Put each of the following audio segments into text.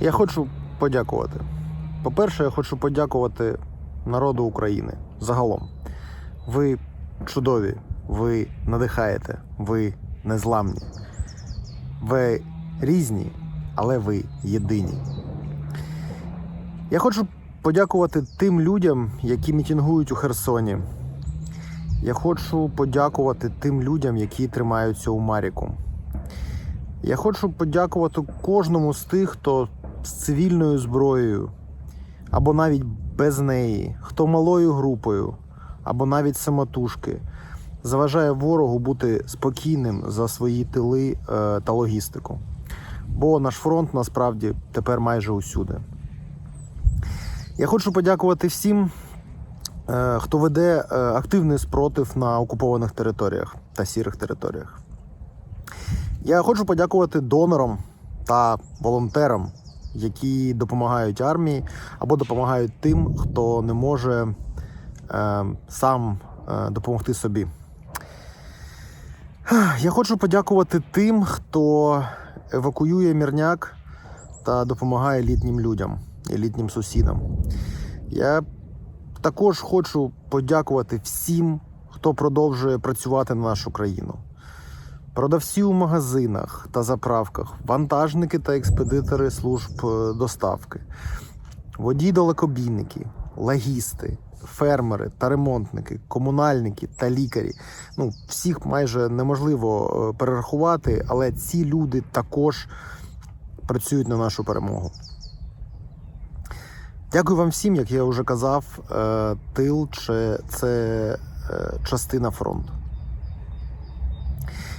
Я хочу подякувати. По-перше, я хочу подякувати народу України загалом. Ви чудові, ви надихаєте, ви незламні. Ви різні, але ви єдині. Я хочу подякувати тим людям, які мітингують у Херсоні. Я хочу подякувати тим людям, які тримаються у Маріку. Я хочу подякувати кожному з тих, хто з цивільною зброєю, або навіть без неї, хто малою групою, або навіть самотужки, заважає ворогу бути спокійним за свої тили е, та логістику. Бо наш фронт насправді тепер майже усюди. Я хочу подякувати всім, е, хто веде е, активний спротив на окупованих територіях та сірих територіях. Я хочу подякувати донорам та волонтерам, які допомагають армії або допомагають тим, хто не може е, сам е, допомогти собі. Я хочу подякувати тим, хто евакуює мірняк та допомагає літнім людям і літнім сусідам. Я також хочу подякувати всім, хто продовжує працювати на нашу країну. Продавці у магазинах та заправках, вантажники та експедитори служб е, доставки, водії далекобійники, лагісти, фермери та ремонтники, комунальники та лікарі. Ну, всіх майже неможливо е, перерахувати, але ці люди також працюють на нашу перемогу. Дякую вам всім, як я вже казав, е, тил це частина фронту.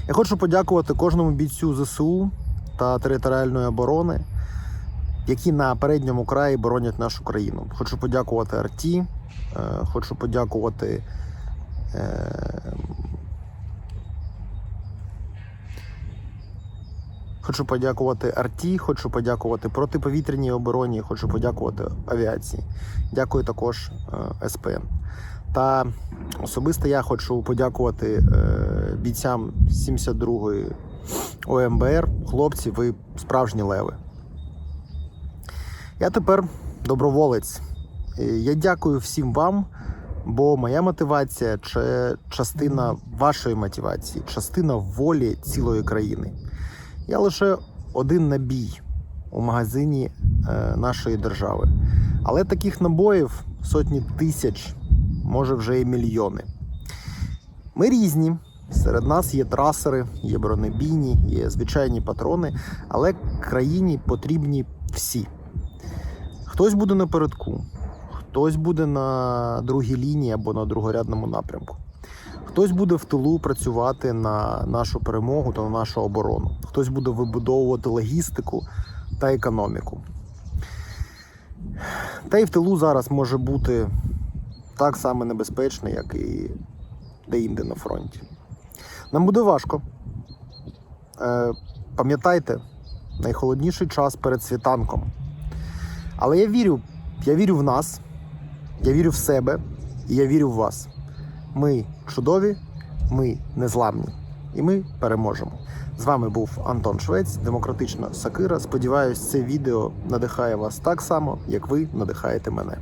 Я хочу подякувати кожному бійцю ЗСУ та територіальної оборони, які на передньому краї боронять нашу країну. Хочу подякувати Арті, е, хочу подякувати. е, Хочу подякувати Арті, хочу подякувати протиповітряній обороні, хочу подякувати авіації. Дякую також е, СПН. Та особисто я хочу подякувати е, бійцям 72-ї ОМБР. Хлопці, ви справжні леви. Я тепер доброволець. Я дякую всім вам, бо моя мотивація це частина вашої мотивації, частина волі цілої країни. Я лише один набій у магазині е, нашої держави. Але таких набоїв сотні тисяч, може вже і мільйони. Ми різні. Серед нас є трасери, є бронебійні, є звичайні патрони, але країні потрібні всі. Хтось буде напередку, хтось буде на другій лінії або на другорядному напрямку. Хтось буде в тилу працювати на нашу перемогу та на нашу оборону. Хтось буде вибудовувати логістику та економіку. Та й в тилу зараз може бути так само небезпечно, як і де-інде на фронті. Нам буде важко. Е, пам'ятайте, найхолодніший час перед світанком. Але я вірю, я вірю в нас, я вірю в себе і я вірю в вас. Ми чудові, ми незламні, і ми переможемо. З вами був Антон Швець, Демократична Сакира. Сподіваюсь, це відео надихає вас так само, як ви надихаєте мене.